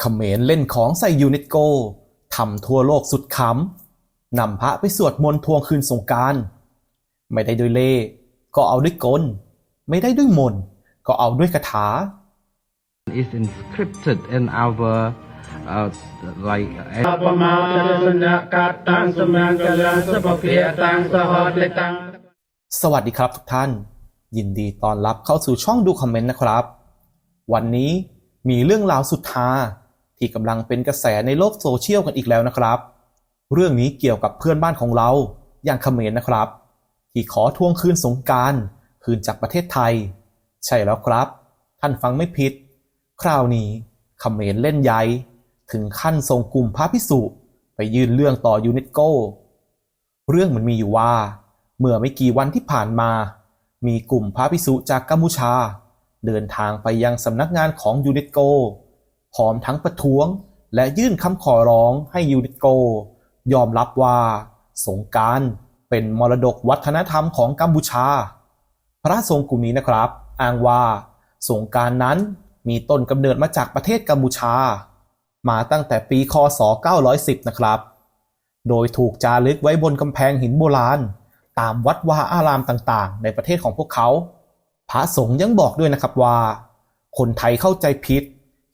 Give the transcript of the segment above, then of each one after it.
เขมรเล่นของใส่ยูเนสโกทำทั่วโลกสุดขำนำพระไปสวดมนต์ทวงคืนสงการไม่ได้ด้วยเล่ก็เอาด้วยกล ไม่ได้ด้วยมน ก็เอาด้วยคาถา is inscribed in our uh, like ปมาตสุญญากาตังสมังกลังสปเียตังสหเลตังสวัสดีครับทุกท่าน ยินดีต้อนรับเข้าสู่ช่องดูคอมเมนต์นะครับ วันนี้มีเรื่องราวสุดท้า ที่กำลังเป็นกระแสในโลกโซเชียลกันอีกแล้วนะครับ เรื่องนี้เกี่ยวกับเพื่อนบ้านของเรา อย่างเขมรนะครับ ที่ขอทวงคืนสงการคืนจากประเทศไทย ใช่แล้วครับ ท่านฟังไม่ผิด คราวนี้เขมรเล่นใหญ่ถึงขั้นส่งกลุ่มพระพิสุไปยื่นเรื่องต่อยูเนสโก เรื่องมันมีอยู่ว่า เมื่อไม่กี่วันที่ผ่านมา มีกลุ่มพระภิกษุจากกัมพูชา เดินทางไปยังสำนักงานของยูเนสโก พร้อมทั้งประท้วงและยื่นคำขอร้องให้ยูเนสโกยอมรับว่าสงกรารเป็นมรดกวัฒนธรรมของกัมพูชา พระสงฆ์กลุ่มนี้นะครับ อ้างว่าสงการนั้นมีต้นกำเนิดมาจากประเทศกัมพูชา มาตั้งแต่ปีคศ 910 นะครับ โดยถูกจารึกไว้บนกำแพงหินโบราณ ตามวัดวาอารามต่างๆ ในประเทศของพวกเขา พระสงฆ์ยังบอกด้วยนะครับว่า คนไทยเข้าใจผิด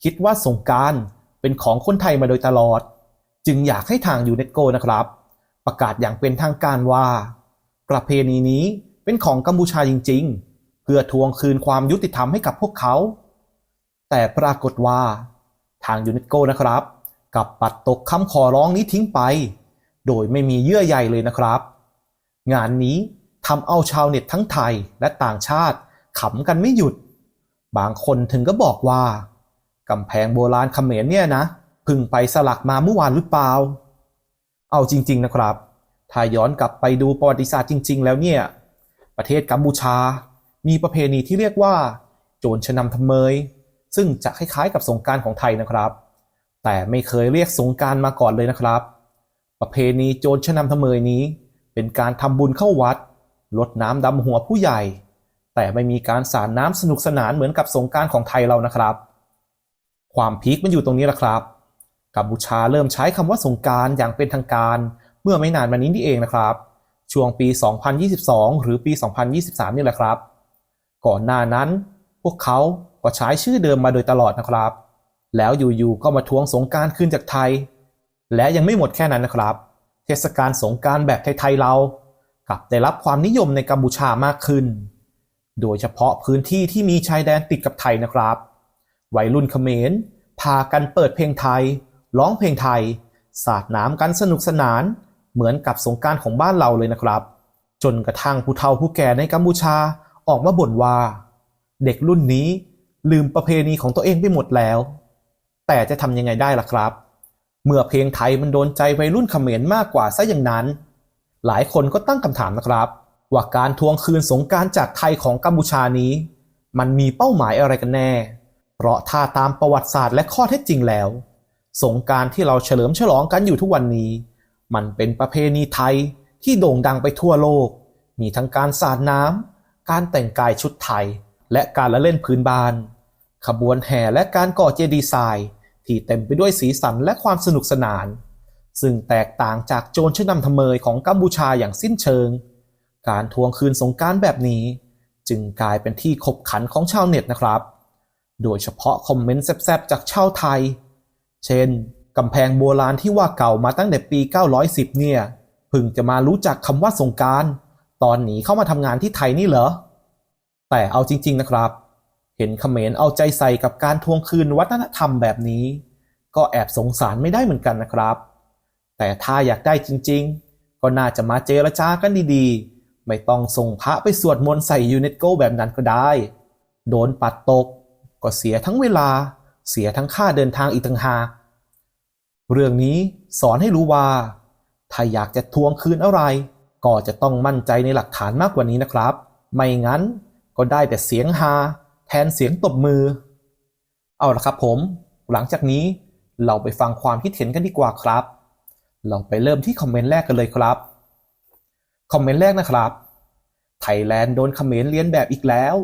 คิดว่าสงการเป็นของคนไทยมาโดยตลอด จึงอยากให้ทางยูเนสโกนะครับ ประกาศอย่างเป็นทางการว่า ประเพณีนี้เป็นของกัมพูชาจริง ๆ เพื่อทวงคืนความยุติธรรมให้กับพวกเขา แต่ปรากฏว่า ทางยูเนสโกนะครับกับปัดตกคำขอร้องนี้ทิ้งไป โดยไม่มีเยื่อใยเลยนะครับ งานนี้ทำเอาชาวเน็ตทั้งไทยและต่างชาติขำกันไม่หยุด บางคนถึงก็บอกว่า กำแพงโบราณเขมรเนี่ยนะพึ่งไปสลักมาเมื่อวานหรือเปล่า เอาจริง ๆ นะครับ ถ้าย้อนกลับไปดูประวัติศาสตร์จริง ๆ แล้วเนี่ย ประเทศกัมพูชา มีประเพณีที่เรียกว่า โจรชนำทำเมย ซึ่งจะคล้ายๆกับสงการของไทยนะครับ แต่ไม่เคยเรียกสงการมาก่อนเลยนะครับ ประเพณีโจรชนำทำเมยนี้ เป็นการทำบุญเข้าวัดลดน้ำดำหัวผู้ใหญ่ แต่ไม่มีการสาดน้ำสนุกสนานเหมือนกับสงการของไทยเรานะครับ ความพีคมันอยู่ตรงนี้แหละครับ กัมพูชาเริ่มใช้คำว่าสงการอย่างเป็นทางการ เมื่อไม่นานมานี้นี่เองนะครับ ช่วงปี 2022 หรือปี 2023 นี่แหละครับ ก่อนหน้านั้น พวกเขาก็ใช้ชื่อเดิมมาโดยตลอดนะครับ แล้วอยู่ๆก็มาทวงสงการคืนจากไทย และยังไม่หมดแค่นั้นนะครับ เทศกาลสงการแบบไทยๆเรากลับได้รับความนิยมในกัมพูชามากขึ้น โดยเฉพาะพื้นที่ที่มีชายแดนติดกับไทยนะครับ วัยรุ่นเขมรพากันเปิดเพลงไทย ร้องเพลงไทย สาดน้ำกันสนุกสนาน เหมือนกับสงการของบ้านเราเลยนะครับ จนกระทั่งผู้เฒ่าผู้แก่ในกัมพูชาออกมาบ่นว่า เด็กรุ่นนี้ลืมประเพณีของตัวเองไปหมดแล้ว แต่จะทำยังไงได้ล่ะครับ เมื่อเพลงไทยมันโดนใจวัยรุ่นเขมรมากกว่าซะอย่างนั้น หลายคนก็ตั้งคำถามนะครับ ว่าการทวงคืนสงการจากไทยของกัมพูชานี้ มันมีเป้าหมายอะไรกันแน่ เพราะถ้าตามประวัติศาสตร์และข้อเท็จจริงแล้ว สงการที่เราเฉลิมฉลองกันอยู่ทุกวันนี้ มันเป็นประเพณีไทยที่โด่งดังไปทั่วโลก มีทั้งการสาดน้ำการแต่งกายชุดไทย และการละเล่นพื้นบ้าน ขบวนแห่และการก่อเจดีย์ทรายที่เต็มไปด้วยสีสันและความสนุกสนาน ซึ่งแตกต่างจากโจรชนำทำเมยของกัมพูชาอย่างสิ้นเชิง การทวงคืนสงการแบบนี้ จึงกลายเป็นที่ขบขันของชาวเน็ตนะครับ โดยเฉพาะคอมเมนต์แซบๆ จากชาวไทย เช่น กำแพงโบราณที่ว่าเก่ามาตั้งแต่ปี 910 เนี่ยเพิ่งจะมารู้จักคำว่าสงการ ตอนหนีเข้ามาทำงานที่ไทยนี่เหรอ แต่เอาจริง ๆ นะครับ เห็นเขมรเอาใจใส่กับการทวงคืนวัฒนธรรมแบบนี้ ก็แอบสงสารไม่ได้เหมือนกันนะครับ แต่ถ้าอยากได้จริง ๆ ก็น่าจะมาเจรจากันดีๆ ไม่ต้องส่งพระไปสวดมนต์ใส่ยูเนสโกแบบนั้นก็ได้ โดนปัดตก ก็เสียทั้งเวลา เสียทั้งค่าเดินทางอีกต่างหากเรื่องนี้สอนให้รู้ว่า ถ้าอยากจะทวงคืนอะไร ก็จะต้องมั่นใจในหลักฐานมากกว่านี้นะครับ ไม่งั้นก็ได้แต่เสียงฮาแทนเสียงตบมือ เอาละครับผม หลังจากนี้เราไปฟังความคิดเห็นกันดีกว่าครับ เราไปเริ่มที่คอมเมนต์แรกกันเลยครับ คอมเมนต์แรกนะครับ ไทยแลนด์โดนเขมรเลียนแบบอีกแล้ว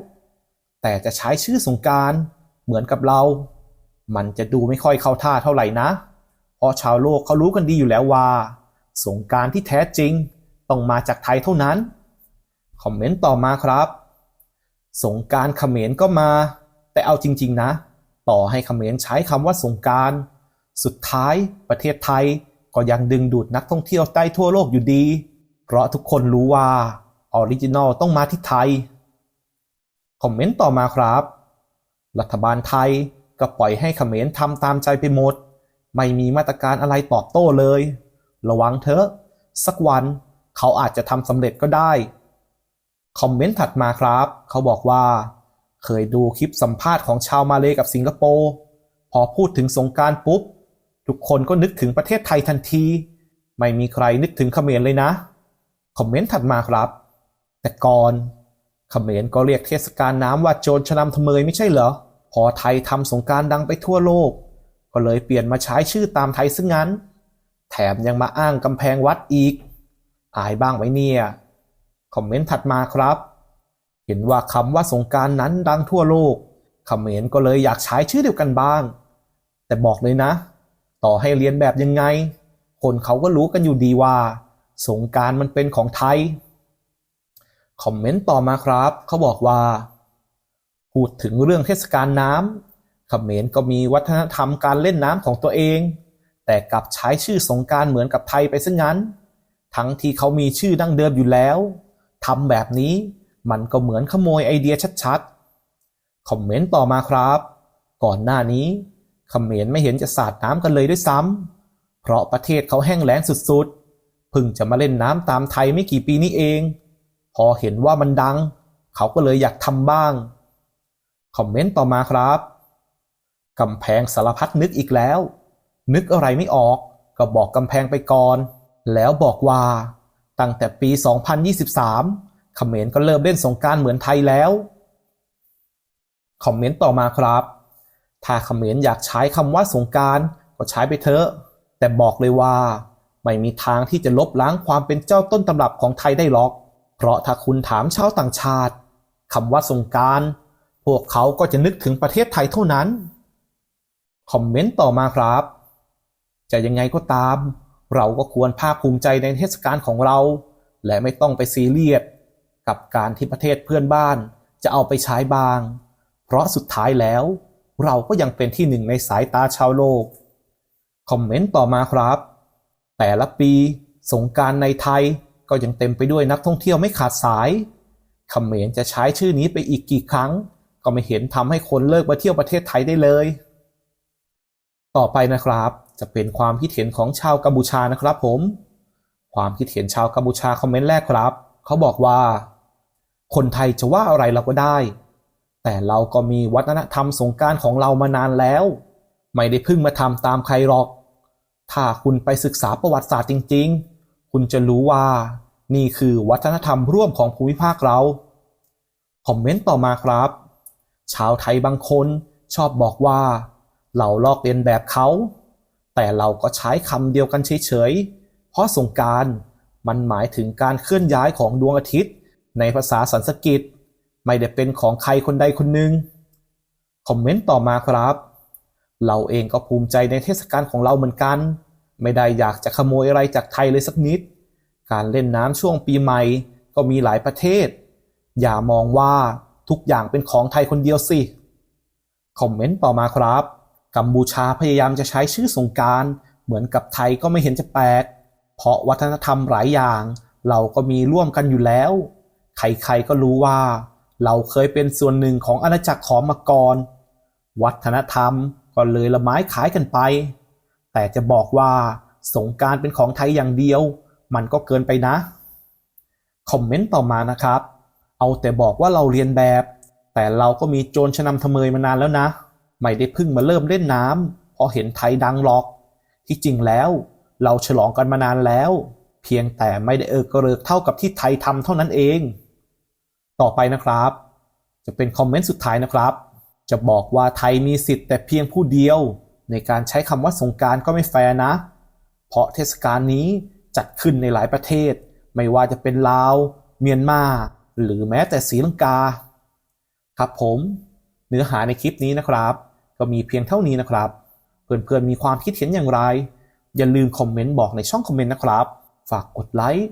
แต่จะใช้ชื่อสงกรารเหมือนกับเรา มันจะดูไม่ค่อยเข้าท่าเท่าไหร่นะ เพราะชาวโลกเขารู้กันดีอยู่แล้วว่า สงกรารที่แท้จริงต้องมาจากไทยเท่านั้น คอมเมนต์ต่อมาครับ สงการเขมรก็มา แต่เอาจริง ๆ นะ ต่อให้เขมรใช้คำว่าสงการสุดท้ายประเทศไทยก็ยังดึงดูดนักท่องเที่ยวใต้ทั่วโลกอยู่ดี เพราะทุกคนรู้ว่าออริจินอลต้องมาที่ไทย คอมเมนต์ต่อมาครับ รัฐบาลไทยก็ปล่อยให้เขมรทำตามใจไปหมด ไม่มีมาตรการอะไรตอบโต้เลย ระวังเถอะ สักวันเขาอาจจะทำสำเร็จก็ได้ คอมเมนต์ถัดมาครับ เขาบอกว่า เคยดูคลิปสัมภาษณ์ของชาวมาเลกับสิงคโปร์ พอพูดถึงสงกรารปุ๊บ ทุกคนก็นึกถึงประเทศไทยทันที ไม่มีใครนึกถึงเขมรเลยนะ คอมเมนต์ถัดมาครับ แต่ก่อน เขมรก็เรียกเทศกาลน้ำว่าโจรชะนำทะเมยไม่ใช่เหรอ พอไทยทำสงการดังไปทั่วโลก ก็เลยเปลี่ยนมาใช้ชื่อตามไทยซะงั้น แถมยังมาอ้างกำแพงวัดอีก อายบ้างไหมเนี่ย คอมเมนต์ถัดมาครับ เห็นว่าคำว่าสงการนั้นดังทั่วโลกเขมรก็เลยอยากใช้ชื่อเดียวกันบ้าง แต่บอกเลยนะ ต่อให้เรียนแบบยังไง คนเขาก็รู้กันอยู่ดีว่า สงการมันเป็นของไทย คอมเมนต์ต่อมาครับ เขาบอกว่า พูดถึงเรื่องเทศกาลน้ำเขมรก็มีวัฒนธรรมการเล่นน้ำของตัวเอง แต่กลับใช้ชื่อสงการเหมือนกับไทยไปซะงั้น ทั้งที่เขามีชื่อดั้งเดิมอยู่แล้วทำแบบนี้มันก็เหมือนขโมยไอเดียชัดๆ คอมเมนต์ต่อมาครับ ก่อนหน้านี้เขมรไม่เห็นจะสาดน้ำกันเลยด้วยซ้ำเพราะประเทศเขาแห้งแล้งสุดๆเพิ่งจะมาเล่นน้ำตามไทยไม่กี่ปีนี้เอง อเห็นว่ามันดัง เขาก็เลยอยากทำบ้าง คอมเมนต์ต่อมาครับกำแพงสารพัดนึกอีกแล้ว นึกอะไรไม่ออก ก็บอกกำแพงไปก่อน แล้วบอกว่า ตั้งแต่ปี 2023เขมรก็เริ่มเล่นสงการเหมือนไทยแล้ว คอมเมนต์ต่อมาครับ ถ้าเขมรอยากใช้คำว่าสงการก็ใช้ไปเถอะ แต่บอกเลยว่า ไม่มีทางที่จะลบล้างความเป็นเจ้าต้นตำรับของไทยได้หรอก เพราะถ้าคุณถามชาวต่างชาติคำว่าสงการ พวกเขาก็จะนึกถึงประเทศไทยเท่านั้น คอมเมนต์ต่อมาครับ จะยังไงก็ตาม เราก็ควรภาคภูมิใจในเทศกาลของเรา และไม่ต้องไปซีเรียสกับการที่ประเทศเพื่อนบ้านจะเอาไปใช้บาง เพราะสุดท้ายแล้ว เราก็ยังเป็นที่หนึ่งในสายตาชาวโลก คอมเมนต์ต่อมาครับ แต่ละปีสงการในไทย ก็ยังเต็มไปด้วยนักท่องเที่ยวไม่ขาดสายเขมรจะใช้ชื่อนี้ไปอีกกี่ครั้ง ก็ไม่เห็นทำให้คนเลิกมาเที่ยวประเทศไทยได้เลย ต่อไปนะครับ จะเป็นความคิดเห็นของชาวกัมพูชานะครับผม ความคิดเห็นชาวกัมพูชาคอมเมนต์แรกครับ เขาบอกว่า คนไทยจะว่าอะไรเราก็ได้ แต่เราก็มีวัฒนธรรมสงการของเรามานานแล้ว ไม่ได้พิ่งมาทำตามใครหรอก ถ้าคุณไปศึกษาประวัติศาสตร์จริง ๆ คุณจะรู้ว่า นี่คือวัฒนธรรมร่วมของภูมิภาคเรา คอมเมนต์ต่อมาครับ ชาวไทยบางคนชอบบอกว่า เราลอกเลียนแบบเขา แต่เราก็ใช้คำเดียวกันเฉยๆ เพราะสงการมันหมายถึงการเคลื่อนย้ายของดวงอาทิตย์ ในภาษาสันสกฤต ไม่ได้เป็นของใครคนใดคนหนึ่งคอมเมนต์ต่อมาครับ เราเองก็ภูมิใจในเทศกาลของเราเหมือนกัน ไม่ได้อยากจะขโมยอะไรจากไทยเลยสักนิด การเล่นน้ำช่วงปีใหม่ก็มีหลายประเทศ อย่ามองว่าทุกอย่างเป็นของไทยคนเดียวสิ คอมเมนต์ต่อมาครับ กัมพูชาพยายามจะใช้ชื่อสงการเหมือนกับไทยก็ไม่เห็นจะแปลก เพราะวัฒนธรรมหลายอย่าง เราก็มีร่วมกันอยู่แล้ว ใครๆก็รู้ว่า เราเคยเป็นส่วนหนึ่งของอาณาจักรของมาก่อน วัฒนธรรมก็เลยละไม้ขายกันไป แต่จะบอกว่าสงการเป็นของไทยอย่างเดียว มันก็เกินไปนะ คอมเมนต์ต่อมานะครับ เอาแต่บอกว่าเราเรียนแบบ แต่เราก็มีโจรชะนำทะเมยมานานแล้วนะ ไม่ได้พิ่งมาเริ่มเล่นน้ำพราะเห็นไทยดังหรอก ที่จริงแล้ว เราฉลองกันมานานแล้ว เพียงแต่ไม่ได้เออกระเริกเท่ากับที่ไทยทำเท่านั้นเอง ต่อไปนะครับ จะเป็นคอมเมนต์สุดท้ายนะครับ จะบอกว่าไทยมีสิทธิ์แต่เพียงผู้เดียว ในการใช้คำว่าสงการก็ไม่แฟร์นะ เพราะเทศกาลนี้จัดขึ้นในหลายประเทศ ไม่ว่าจะเป็นลาว เมียนมา หรือแม้แต่ศรีลังกา ครับผม เนื้อหาในคลิปนี้นะครับ ก็มีเพียงเท่านี้นะครับ เพื่อนๆมีความคิดเห็นอย่างไร อย่าลืมคอมเมนต์บอกในช่องคอมเมนต์นะครับ ฝากกดไลค์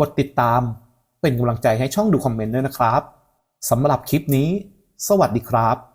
กดติดตาม เป็นกำลังใจให้ช่องดูคอมเมนต์ด้วยนะครับสำหรับคลิปนี้ สวัสดีครับ